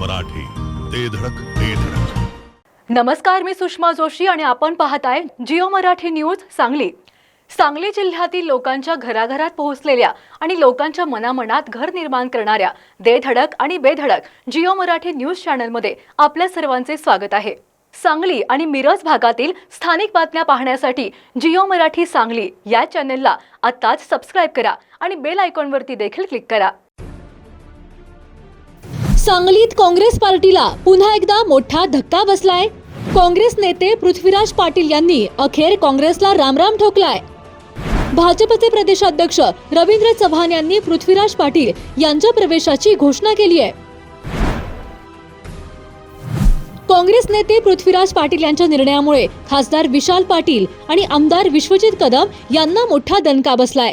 मराठी. ते धडक ते धडक. नमस्कार मी सुषमा जोशी आणि आपण पाहताय जिओ मराठी न्यूज सांगली. सांगली जिल्ह्यातील लोकांच्या घराघरात पोहोचलेल्या आणि लोकांच्या मनामनात घर निर्माण करणाऱ्या दे धडक आणि बेधडक जिओ मराठी न्यूज चॅनलमध्ये आपल्या सर्वांचे स्वागत आहे. सांगली आणि मिरज भागातील स्थानिक बातम्या पाहण्यासाठी जिओ मराठी सांगली या चॅनेलला आत्ताच सबस्क्राईब करा आणि बेल आयकॉनवरती देखील क्लिक करा. सांगलीत काँग्रेस पार्टीला पुन्हा एकदा मोठा धक्का बसलाय. काँग्रेस नेते पृथ्वीराज पाटील यांनी अखेर काँग्रेसला रामराम ठोकलाय. भाजपचे प्रदेशाध्यक्ष रवींद्र चव्हाण यांनी पृथ्वीराज पाटील यांच्या प्रवेशाची घोषणा केली आहे. काँग्रेस नेते पृथ्वीराज पाटील यांच्या निर्णयामुळे खासदार विशाल पाटील आणि आमदार विश्वजित कदम यांना मोठा दणका बसलाय.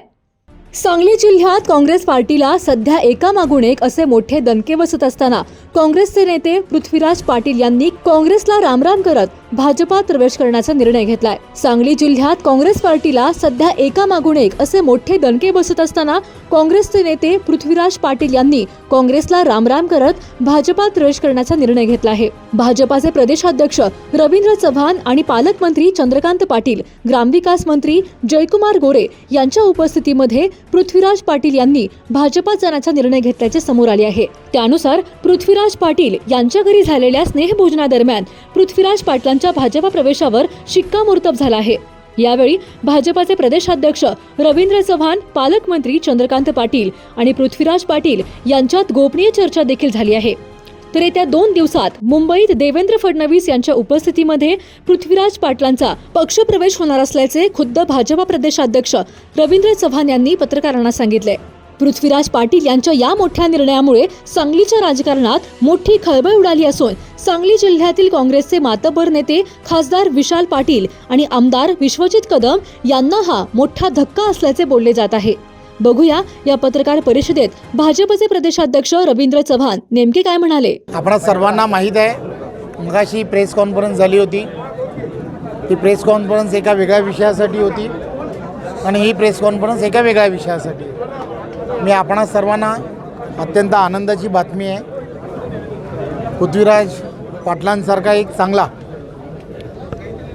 सांगली जिल्ह्यात काँग्रेस पार्टीला सध्या एकामागून एक असे मोठे दणके बसत असताना काँग्रेसचे नेते पृथ्वीराज पाटील यांनी काँग्रेसला रामराम करत भाजपात प्रवेश करण्याचा निर्णय घेतलाय. सांगली जिल्ह्यात काँग्रेस पार्टीला सध्या एकामागून एक असे मोठे दणके बसत असताना काँग्रेसचे नेते पृथ्वीराज पाटील यांनी काँग्रेसला रामराम करत भाजपात प्रवेश करण्याचा निर्णय घेतला आहे. भाजपाचे प्रदेशाध्यक्ष रवींद्र चव्हाण आणि पालकमंत्री चंद्रकांत पाटील ग्रामविकास मंत्री जयकुमार गोरे यांच्या उपस्थितीमध्ये पृथ्वीराज पाटील यांनी भाजपात जाण्याचा निर्णय घेतल्याचे समोर आले आहे. त्यानुसार पृथ्वीराज पाटील यांच्या घरी झालेल्या स्नेहभोजनादरम्यान पृथ्वीराज पाटलांच्या भाजपा प्रवेशावर शिक्कामोर्तब झाला आहे. यावेळी भाजपाचे प्रदेशाध्यक्ष रवींद्र चव्हाण पालकमंत्री चंद्रकांत पाटील आणि पृथ्वीराज पाटील यांच्यात गोपनीय चर्चा देखील झाली आहे. तर येत्या दोन दिवसात मुंबईत देवेंद्र फडणवीस यांच्या उपस्थितीमध्ये पृथ्वीराज पाटलांचा पक्षप्रवेश होणार असल्याचे खुद्द भाजपा प्रदेशाध्यक्ष रवींद्र चव्हाण यांनी पत्रकारांना सांगितले. पृथ्वीराज पाटील यांच्या या मोठ्या निर्णयामुळे सांगलीच्या राजकारणात मोठी खळबळ उडाली असून सांगली जिल्ह्यातील काँग्रेसचे मातबर नेते खासदार विशाल पाटील आणि आमदार विश्वजित कदम यांना हा मोठा धक्का असल्याचे बोलले जात आहे. बघूया या पत्रकार परिषदेत भाजपचे प्रदेशाध्यक्ष रवींद्र चव्हाण नेमके काय म्हणाले? आपणा सर्वांना माहीत आहे मगाशी प्रेस कॉन्फरन्स झाली होती. ती प्रेस कॉन्फरन्स एका वेगळ्या विषयासाठी होती आणि ही प्रेस कॉन्फरन्स एका वेगळ्या विषयासाठी मी आपणा सर्वांना अत्यंत आनंदाची बातमी आहे. पृथ्वीराज पाटलांसारखा एक चांगला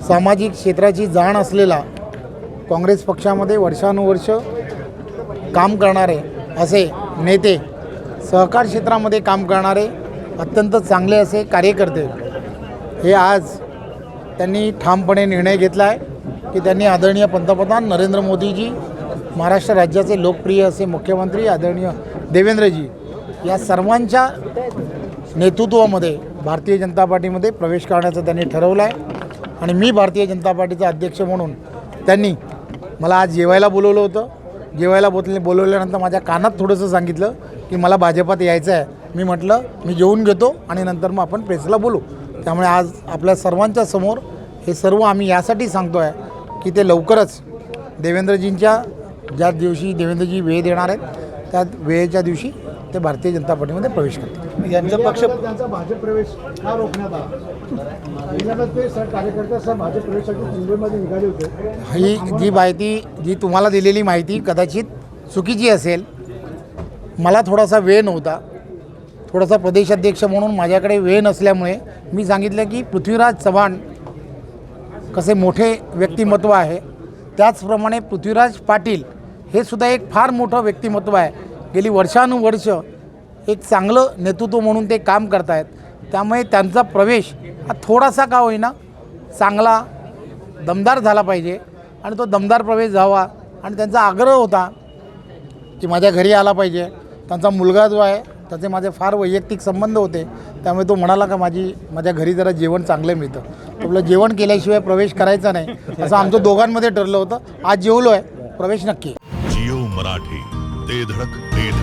सामाजिक क्षेत्राची जाण असलेला काँग्रेस पक्षामध्ये वर्षानुवर्ष काम करणारे असे नेते सहकार क्षेत्रामध्ये काम करणारे अत्यंत चांगले असे कार्यकर्ते हे आज त्यांनी ठामपणे निर्णय घेतला आहे की त्यांनी आदरणीय पंतप्रधान नरेंद्र मोदीजी महाराष्ट्र राज्याचे लोकप्रिय असे मुख्यमंत्री आदरणीय देवेंद्रजी या सर्वांच्या नेतृत्वामध्ये भारतीय जनता पार्टीमध्ये प्रवेश करण्याचं त्यांनी ठरवलं आहे आणि मी भारतीय जनता पार्टीचा अध्यक्ष म्हणून त्यांनी मला आज जेवायला बोलवलं होतं. जेवायला बोलले बोलवल्यानंतर माझ्या कानात थोडंसं सांगितलं की मला भाजपात यायचं आहे मी म्हटलं मी जेवून घेतो आणि नंतर मग आपण प्रेसला बोलू. त्यामुळे आज आपल्या सर्वांच्या समोर हे सर्व आम्ही यासाठी सांगतो आहे की ते लवकरच देवेंद्रजींच्या ज्या दिवशी देवेंद्रजी वेळ देणार आहेत त्या वेळेच्या दिवशी ते भारतीय जनता पार्टीमध्ये प्रवेश करतील. यांचा पक्ष त्यांचा भाजप प्रवेश का रोखण्यात आला? ते सर कार्यकर्ते सर भाजप प्रवेशासाठी मुंबईमध्ये निघाले होते. ही जी माहिती जी तुम्हाला दिलेली माहिती कदाचित चुकीची असेल मला थोडासा वेळ नव्हता. थोडासा प्रदेशाध्यक्ष म्हणून माझ्याकडे वेळ नसल्यामुळे मी सांगितलं की पृथ्वीराज चव्हाण कसे मोठे व्यक्तिमत्व आहे. त्याचप्रमाणे पृथ्वीराज पाटील हे सुद्धा एक फार मोठं व्यक्तिमत्व आहे. गेली वर्षानुवर्ष एक चांगलं नेतृत्व म्हणून ते काम करत आहेत त्यामुळे त्यांचा प्रवेश हा थोडासा का होईना चांगला दमदार झाला पाहिजे आणि तो दमदार प्रवेश झावा आणि त्यांचा आग्रह होता की माझ्या घरी आला पाहिजे. त्यांचा मुलगा जो आहे त्याचे माझे फार वैयक्तिक संबंध होते. त्यामुळे तो म्हणाला का माझी माझ्या घरी जरा जेवण चांगलं मिळतं. आपलं जेवण केल्याशिवाय प्रवेश करायचा नाही. असं आमचं दोघांमध्ये ठरलं होतं. आज जेवलो आहे प्रवेश नक्की. मराठी. ते धडक ते